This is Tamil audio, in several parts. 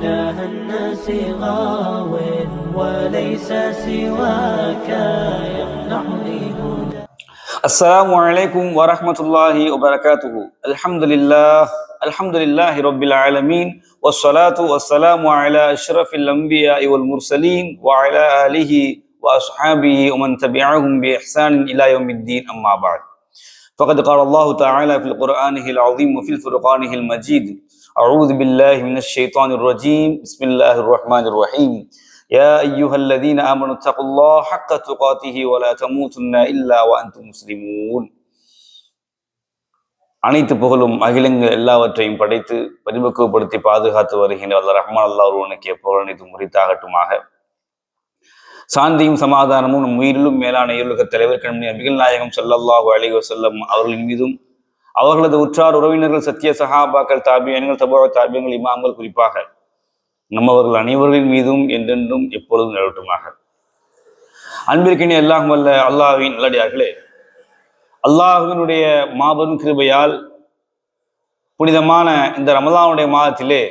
إله الناس غاو وليس سواك. يمنحني هدى السلام عليكم ورحمة الله وبركاته. الحمد لله الحمد لله رب العالمين والصلاة والسلام على أشرف الأنبياء والمرسلين وعلى آله وأصحابه ومن تبعهم بإحسان إلى يوم الدين أما بعد. فقد قال الله تعالى في القرآن العظيم وفي الفرقانه المجيد أعوذ بالله من الشيطان الرجيم بسم الله الرحمن الرحيم يا أيها الذين آمنوا اتقوا الله حق تقاته ولا تموتن إلا وأنتم مسلمون அனைத்து புகழும் அகிலங்கு எல்லாவற்றையும் படைத்து பரிபக்குவப்படுத்தி பாதுகாத்து வருகின்ற அல்ல ரஹ்மான் அல்லா ஒருவனுக்கு புகழ் அனைத்து முறித்தாகட்டுமாக சாந்தியும் சமாதானமும் நம் உயிரிலும் மேலான இருளுக தலைவர் கண்மணி நபிகள் நாயகம் ஸல்லல்லாஹு அலைஹி வஸல்லம் அவர்களின் மீதும் அவர்களது உற்றார் உறவினர்கள் சத்திய சஹாபாக்கள் தாபியன்கள் தபா தாபியங்கள் இமாம்கள் குறிப்பாக நம்மவர்கள் அனைவர்களின் மீதும் என்றென்றும் எப்பொழுதும் நிலவட்டுமாக. அன்பிற்கினே எல்லாம் வல்ல அல்லாஹ்வின் நல்லடியார்களே அல்லாஹுவினுடைய மாபெரும் கிருபையால் புனிதமான இந்த ரமலானுடைய மாதத்திலே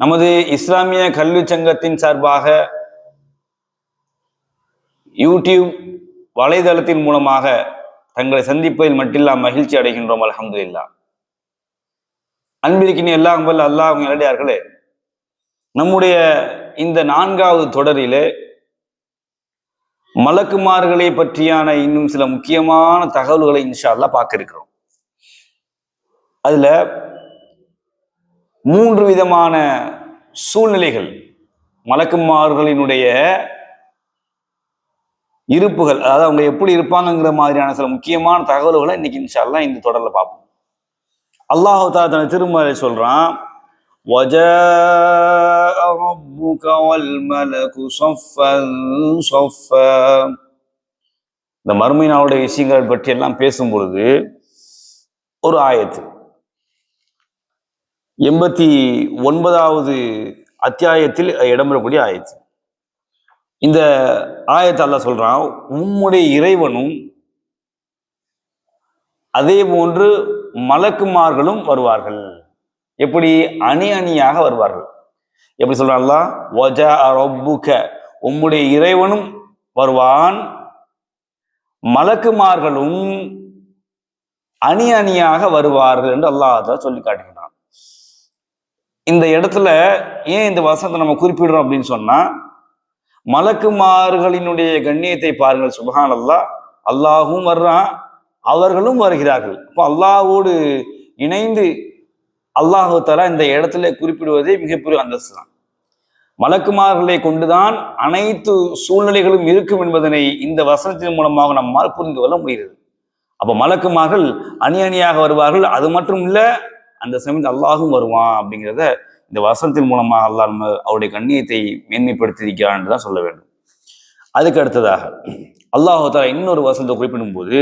நமது இஸ்லாமிய கல்வி சங்கத்தின் சார்பாக யூடியூப் வலைதளத்தின் மூலமாக தங்களை சந்திப்பதில் மட்டில்லா மகிழ்ச்சி அடைகின்றோம் அல்ஹம்துலில்லா. அன்பிற்கினே எல்லாம் வல்ல அல்லாஹ் நிலடியார்களே நம்முடைய இந்த நான்காவது தொடரிலே மலக்குமார்களை பற்றியான இன்னும் சில முக்கியமான தகவல்களை இன்ஷா அல்லாஹ் பார்க்க இருக்கிறோம் அதுல மூன்று விதமான சூழ்நிலைகள் மலக்குமார்களினுடைய இருப்புகள் அதாவது அவங்க எப்படி இருப்பாங்கங்கிற மாதிரியான சில முக்கியமான தகவல்களை இன்னைக்கு இன்ஷா அல்லாஹ் இந்த தொடர்ல பார்ப்போம் அல்லாஹு தாலா தன திருமலை சொல்றான் وجاء ربك والملك صفا صفا இந்த மறுமை நாளுடைய விஷயங்கள் பற்றி எல்லாம் பேசும் பொழுது ஒரு ஆயத்து எண்பத்தி ஒன்பதாவது அத்தியாயத்தில் இடம்பெறக்கூடிய ஆயத்து இந்த ஆயத்தால சொல்றான் உம்முடைய இறைவனும் அதே போன்று மலக்குமார்களும் வருவார்கள். எப்படி? அணி அணியாக வருவார்கள். எப்படி சொல்றாங்களா வஜா ரப்புக. உம்முடைய இறைவனும் வருவான். மலக்குமார்களும் அணி அணியாக வருவார்கள் என்று அல்லாஹ் சொல்லி காட்டுகிறான். இந்த இடத்துல ஏன் இந்த வசனத்தை நம்ம குறிப்பிடுறோம் அப்படின்னு சொன்னா மலக்குமார்களினுடைய கண்ணியத்தை பாருங்கள் சுபஹான் அல்லாஹ் அல்லாஹும் வர்றான் அவர்களும் வருகிறார்கள். அப்போ அல்லாஹோடு இணைந்து அல்லாஹு தலா இந்த இடத்துல குறிப்பிடுவதே மிகப்பெரிய அந்தஸ்து தான். மலக்குமார்களை கொண்டுதான் அனைத்து சூழ்நிலைகளும் இருக்கும் என்பதனை இந்த வசனத்தின் மூலமாக நம்மால் புரிந்து கொள்ள முடிகிறது. அப்போ மலக்குமார்கள் அணி அணியாக வருவார்கள் அது மட்டும் இல்லை அந்த சமயத்தில் அல்லாஹும் வருவான் அப்படிங்கிறத இந்த வசனத்தின் மூலமாக அல்லாஹ் நம்ம அவருடைய கண்ணியத்தை மேன்மைப்படுத்தியிருக்கிறான் என்று தான் சொல்ல வேண்டும் அதுக்கு அடுத்ததாக அல்லாஹு தலா இன்னொரு வசனத்தை குறிப்பிடும் போது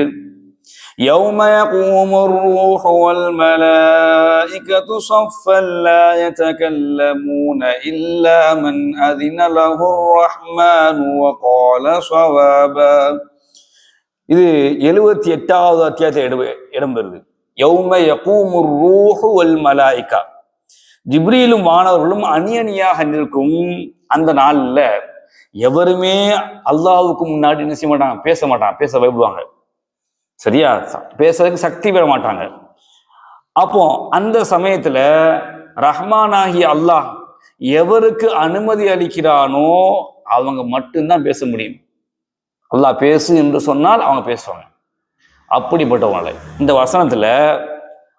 يوم يقوم الروح والملائكة صفا لا يتكلمون إلا من أذن له الرحمن وقال صوابا இது எழுபத்தி எட்டாவது அத்தியாயத்தில் இடம் இடம்பெறுது யௌம யகூமு ரூஹு வல் மலாய்கா ஜிப்ரியிலும் மாணவர்களும் அணியணியாக நிற்கும் அந்த நாளில் எவருமே அல்லாவுக்கு முன்னாடி என்ன செய்ய மாட்டாங்க? பேச மாட்டாங்க. பேச பயப்படுவாங்க. சரியா? ச- பேசுறதுக்கு சக்தி பெற மாட்டாங்க. அப்போ அந்த சமயத்துல ரஹ்மானாகி அல்லாஹ் எவருக்கு அனுமதி அளிக்கிறானோ அவங்க மட்டும்தான் பேச முடியும். அல்லாஹ் பேசு என்று சொன்னால் அவங்க பேசுவாங்க. அப்படிப்பட்டவங்களை. இந்த வசனத்துல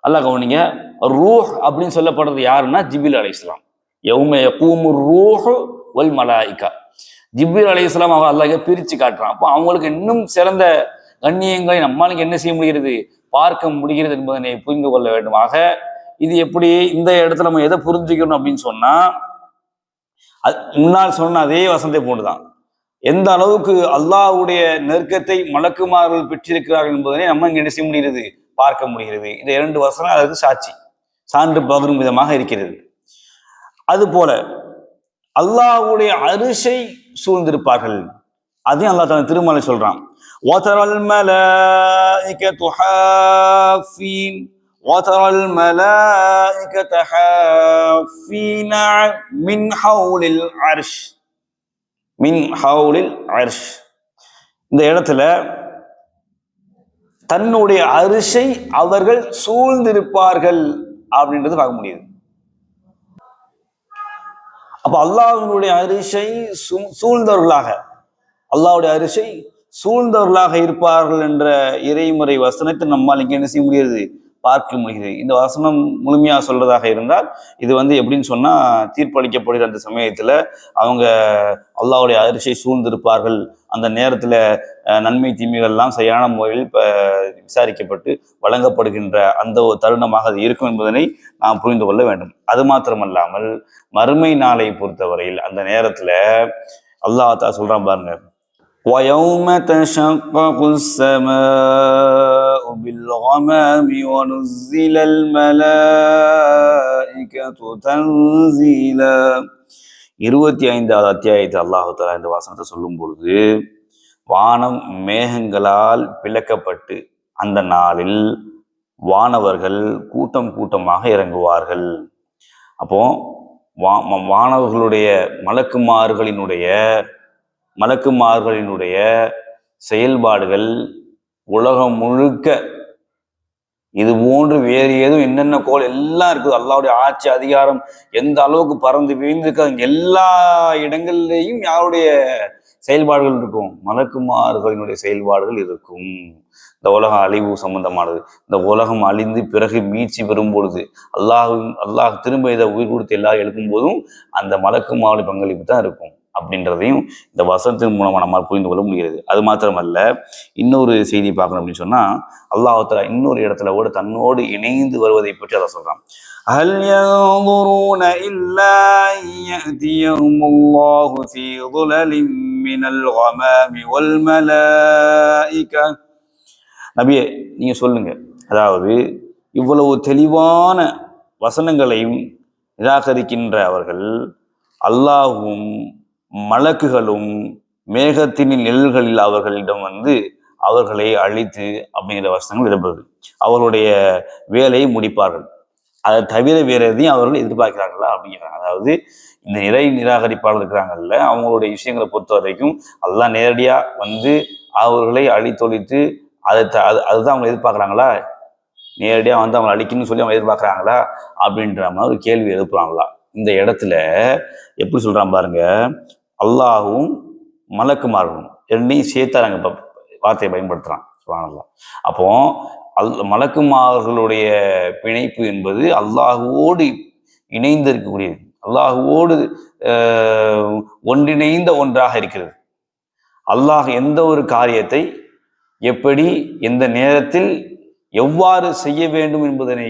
அல்லாஹ் கவனிங்க. ரூஹ் அப்படின்னு சொல்லப்படுறது யாருன்னா ஜிபில் அலி இஸ்லாம். யௌம கூமு ரூஹ் வல் மலாய்கா. ஜிபில் அலி இஸ்லாம் அவங்க அல்லாஹ் பிரித்து காட்டுறான். அப்போ அவங்களுக்கு இன்னும் சிறந்த கண்ணியங்களை நம்மளுக்கு என்ன செய்ய முடிகிறது? பார்க்க முடிகிறது என்பதனை புரிந்து கொள்ள வேண்டுமாக இது எப்படி இந்த இடத்துல நம்ம எதை புரிஞ்சுக்கணும் அப்படின்னு சொன்னா அது முன்னால் சொன்ன அதே வசந்தை போன்றுதான். எந்த அளவுக்கு அல்லாஹ்வுடைய நெருக்கத்தை மலக்குமார்கள் பெற்றிருக்கிறார்கள் என்பதனை நம்ம இங்கே என்ன செய்ய முடிகிறது? பார்க்க முடிகிறது. இந்த இரண்டு வசனம் அதற்கு சாட்சி. சான்று பகரும் விதமாக இருக்கிறது அதுபோல அல்லாஹ்வுடைய அரிசை சூழ்ந்திருப்பார்கள் அதையும் அல்லாஹ் தன் திருமலை சொல்றான் وترى الملائكة حافين وترى الملائكة حافين من حول العرش من حول العرش இந்த இடத்துல தன்னுடைய அரிசை அவர்கள் சூழ்ந்திருப்பார்கள் அப்படின்றது பார்க்க முடியுது. அப்ப அல்லாஹினுடைய அரிசை சூழ்ந்தவர்களாக அல்லாஹ்வுடைய அரிசை சூழ்ந்தவர்களாக இருப்பார்கள் என்ற இறைமுறை வசனத்தை நம்மால் இங்கே என்ன செய்ய முடியாது? பார்க்க முடிகிறது இந்த வசனம் முழுமையா சொல்றதாக இருந்தால் இது வந்து எப்படின்னு சொன்னா தீர்ப்பளிக்கப்படுகிற அந்த சமயத்துல அவங்க அல்லாவுடைய அரிசை சூழ்ந்திருப்பார்கள் அந்த நேரத்துல அஹ், நன்மை தீமைகள் எல்லாம் சரியான முறையில் இப்ப விசாரிக்கப்பட்டு வழங்கப்படுகின்ற அந்த ஒரு தருணமாக அது இருக்கும் என்பதனை நாம் புரிந்து கொள்ள வேண்டும் அது மாத்திரமல்லாமல் மறுமை நாளை பொறுத்தவரையில் அந்த நேரத்துல அல்லாஹ் தா சொல்றான் பாருங்க وَيَوْمَ تَشَقَّقُ السَّمَاءُ بِالْغَمَامِ وَنُزِّلَ الْمَلَائِكَةُ تَنزِيلًا இருபத்தி ஐந்தாவது அத்தியாயத்தை அல்லாஹு இந்த வாசனத்தை சொல்லும் பொழுது வானம் மேகங்களால் பிளக்கப்பட்டு அந்த நாளில் வானவர்கள் கூட்டம் கூட்டமாக இறங்குவார்கள். அப்போ வா- வானவர்களுடைய மலக்குமார்களினுடைய மலக்குமார்களினுடைய செயல்பாடுகள் உலகம் முழுக்க இது போன்று வேறு ஏதும் என்னென்ன கோல் எல்லாம் இருக்குது? அல்லாவுடைய ஆட்சி அதிகாரம் எந்த அளவுக்கு பறந்து விழுந்திருக்கு எல்லா இடங்கள்லேயும் யாருடைய செயல்பாடுகள் இருக்கும்? மலக்குமார்களினுடைய செயல்பாடுகள் இருக்கும். இந்த உலகம் அழிவு சம்பந்தமானது. இந்த உலகம் அழிந்து பிறகு மீட்சி பெறும் பொழுது அல்லாஹ் அல்லாஹ் திரும்ப இதை உயிர் கொடுத்து எல்லாரும் எழுப்பும் போதும் அந்த மலக்குமாவுடைய பங்களிப்பு தான் இருக்கும். அப்படின்றதையும் இந்த வசனத்தின் மூலமா நம்மால் புரிந்து கொள்ள முடிகிறது அது மாத்திரமல்ல இன்னொரு செய்தி பார்க்கணும் அப்படின்னு சொன்னா அல்லாஹ் இன்னொரு இடத்துல கூட தன்னோடு இணைந்து வருவதை பற்றி அதை சொல்றான் هل ينظرون إلا أن يأتيهم الله في ظلل من الغمام والملائكة நபியே நீங்க சொல்லுங்க அதாவது இவ்வளவு தெளிவான வசனங்களையும் நிராகரிக்கின்ற அவர்கள் அல்லாஹும் மலக்குகளும் மேகத்தின் நிழல்களில் அவர்களிடம் வந்து அவர்களை அழித்து அப்படிங்கிற வசனங்கள் இடம்பெறுது. அவர்களுடைய வேலையை முடிப்பார்கள். அதை தவிர வேற எதையும் அவர்கள் எதிர்பார்க்கிறாங்களா அப்படிங்கிறாங்க. அதாவது இந்த நிறை நிராகரிப்பாளர் இருக்கிறாங்கல்ல அவங்களுடைய விஷயங்களை பொறுத்த வரைக்கும் அதெல்லாம் நேரடியாக வந்து அவர்களை அழித்தொழித்து அதை த- அது அதுதான் அவங்க எதிர்பார்க்குறாங்களா? நேரடியாக வந்து அவங்களை அழிக்கணும்னு சொல்லி அவங்க எதிர்பார்க்குறாங்களா? அப்படின்ற மாதிரி ஒரு கேள்வி எழுப்புறாங்களா? இந்த இடத்துல எப்படி சொல்கிறான் பாருங்க அல்லாஹும் மலக்குமார்களும் ரெண்டையும் சேர்த்தாங்க இப்போ வார்த்தையை பயன்படுத்துறான் சுபானல்லா அப்போ அல் மலக்குமார்களுடைய பிணைப்பு என்பது அல்லாஹுவோடு இணைந்து இருக்கக்கூடியது அல்லாஹுவோடு ஒன்றிணைந்த ஒன்றாக இருக்கிறது. அல்லாஹ் எந்த ஒரு காரியத்தை எப்படி எந்த நேரத்தில் எவ்வாறு செய்ய வேண்டும் என்பதனை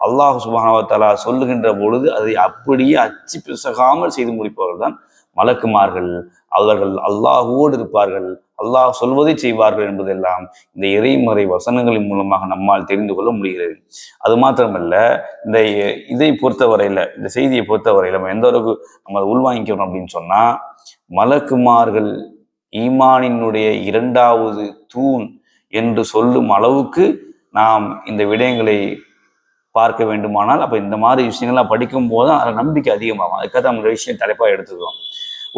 அல்லாஹ் சுபானவத்தாலா சொல்லுகின்ற பொழுது அதை அப்படியே அச்சு பிசகாமல் செய்து முடிப்பவர்கள் தான் மலக்குமார்கள் அவர்கள் அல்லாஹுவோடு இருப்பார்கள் அல்லாஹ் சொல்வதை செய்வார்கள் என்பதெல்லாம் இந்த இறைமறை வசனங்களின் மூலமாக நம்மால் தெரிந்து கொள்ள முடிகிறது. அது மாத்திரமல்ல இந்த இதை பொறுத்தவரையில இந்த செய்தியை பொறுத்தவரையில நம்ம எந்த அளவுக்கு நம்ம அதை உள்வாங்கிக்கிறோம் அப்படின்னு சொன்னா மலக்குமார்கள் ஈமானினுடைய இரண்டாவது தூண் என்று சொல்லும் அளவுக்கு நாம் இந்த விடயங்களை பார்க்க வேண்டுமானால் அப்போ இந்த மாதிரி விஷயங்கள்லாம் படிக்கும் போது தான் அதில் நம்பிக்கை அதிகமாகும். அதுக்காக தான் நம்ம விஷயம் தலைப்பாக எடுத்துக்கிறோம்.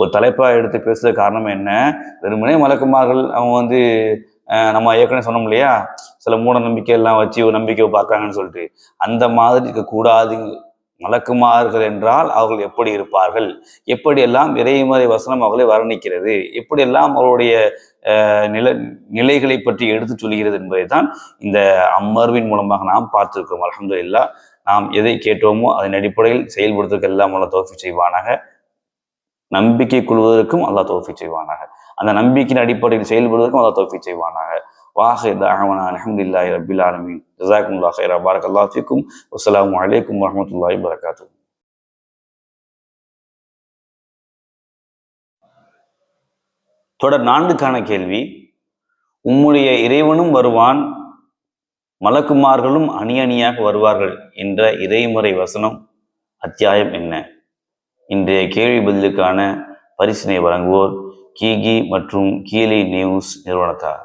ஒரு தலைப்பாக எடுத்து பேசுறது காரணம் என்ன? வெறுமனே மலக்குமார்கள் அவங்க வந்து நம்ம ஏற்கனவே சொன்னோம் இல்லையா? சில மூட நம்பிக்கை எல்லாம் வச்சு ஒரு நம்பிக்கை பார்க்குறாங்கன்னு சொல்லிட்டு. அந்த மாதிரி இருக்கக்கூடாது மலக்குமார்கள் என்றால் அவர்கள் எப்படி இருப்பார்கள்? எப்படியெல்லாம் இறைமறை வசனம் அவர்களை வர்ணிக்கிறது? எப்படியெல்லாம் அவருடைய நில நிலைகளை பற்றி எடுத்து சொல்கிறது என்பதை தான் இந்த அம்மர்வின் மூலமாக நாம் பார்த்திருக்கிறோம். இல்லா நாம் எதை கேட்டோமோ அதன் அடிப்படையில் செயல்படுத்துவதற்கு எல்லாம் அல்லா தோஃபி செய்வானாக. நம்பிக்கை கொள்வதற்கும் அல்லா தோஃபி செய்வானாக. அந்த நம்பிக்கையின் அடிப்படையில் செயல்படுவதற்கும் அல்லா தோஃபி செய்வானாக. வாஹிர் தாவனா அல்ஹம்துலில்லாஹி ரப்பில் ஆலமீன் ஜஸாக்குமுல்லாஹ் ஹைரா பாரக்கல்லாஹு ஃபீக்கும் வஸ்ஸலாமு அலைக்கும் வரஹ்மத்துல்லாஹி வபரகாத்துஹு தொடர் நான்குக்கான கேள்வி உம்முடைய இறைவனும் வருவான் மலக்குமார்களும் அணி அணியாக வருவார்கள் என்ற இறைமுறை வசனம் அத்தியாயம் என்ன இன்றைய கேள்வி பதிலுக்கான பரிசினை வழங்குவோர் கீகி மற்றும் கீலி நியூஸ் நிறுவனத்தார்